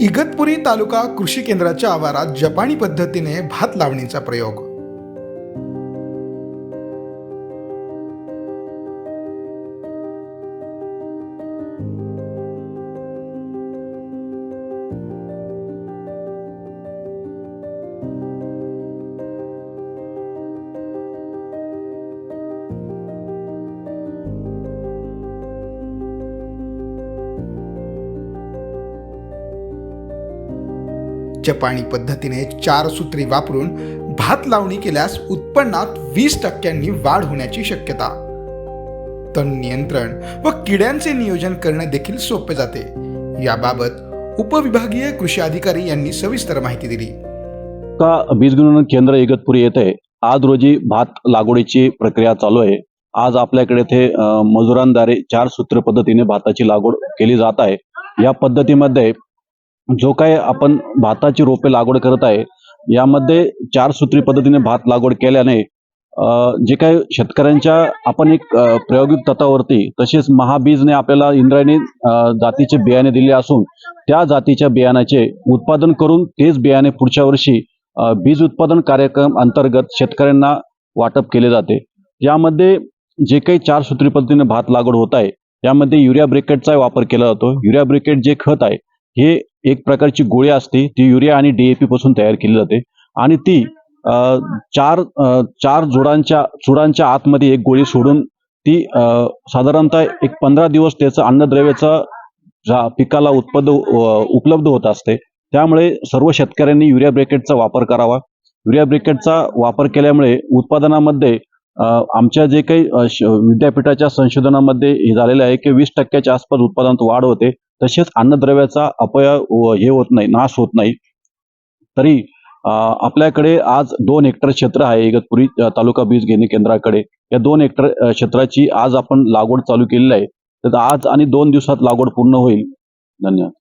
इगतपुरी तालुका कृषी केंद्राच्या आवारात जपानी पद्धतीने भात लावणीचा प्रयोग. जपानी पद्धतीने चार सूत्री वापरून भात लावणी केल्यास उत्पन्नात वीस टक्क्यांनी वाढ होण्याची शक्यता. तण नियंत्रण व किड्यांचे नियोजन करणे देखील सोपे जाते. याबाबत उपविभागीय कृषी अधिकारी यांनी सविस्तर माहिती दिली. का बीज गुणवत्ता केंद्र इगतपुरी येथे आज रोजी भात लागवडीची प्रक्रिया चालू आहे. आज आपल्याकडे ते मजुरांद्वारे चार सूत्र पद्धतीने भाताची लागवड केली जात आहे. या पद्धतीमध्ये जो काय आपण भाताची रोपे लागवड करत आहे यामध्ये चार सूत्री पद्धतीने भात लागवड केल्याने जे काही शेतकऱ्यांच्या आपण एक प्रायोगिक तत्वावरती तसेच महाबीजने आपल्याला इंद्रायणी जातीचे बियाणे दिले असून त्या जातीच्या बियाण्याचे उत्पादन करून तेच बियाणे पुढच्या वर्षी बीज उत्पादन कार्यक्रम अंतर्गत शेतकऱ्यांना वाटप केले जाते. यामध्ये जे काही चार सूत्री पद्धतीने भात लागवड होत आहे यामध्ये युरिया ब्रिकेटचा वापर केला जातो. युरिया ब्रिकेट जे खत आहे हे एक प्रकारची गोळी असते. ती युरिया आणि डीएपी पासून तयार केली जाते. आणि ती अ, चार चार जोडांच्या चुडांच्या आतमध्ये एक गोळी सोडून ती साधारणतः एक पंधरा दिवस त्याचं अन्नद्रव्याचं जा पिकाला उत्पन्न उपलब्ध होत असते. त्यामुळे सर्व शेतकऱ्यांनी युरिया ब्रिकेटचा वापर करावा. युरिया ब्रिकेटचा वापर केल्यामुळे उत्पादनामध्ये आमच्या जे काही विद्यापीठाच्या संशोधनामध्ये हे झालेलं आहे की वीस टक्क्याच्या आसपास उत्पादनात वाढ होते. तसेच अन्नद्रव्याचा अपय हे होत नाही नाश होत नाही. तरी आपल्याकडे आज दोन हेक्टर क्षेत्र आहे इगतपुरी तालुका बीज घेणे केंद्राकडे. या दोन हेक्टर क्षेत्राची आज आपण लागवड चालू केलेली आहे. तर आज आणि दोन दिवसात लागवड पूर्ण होईल. धन्यवाद.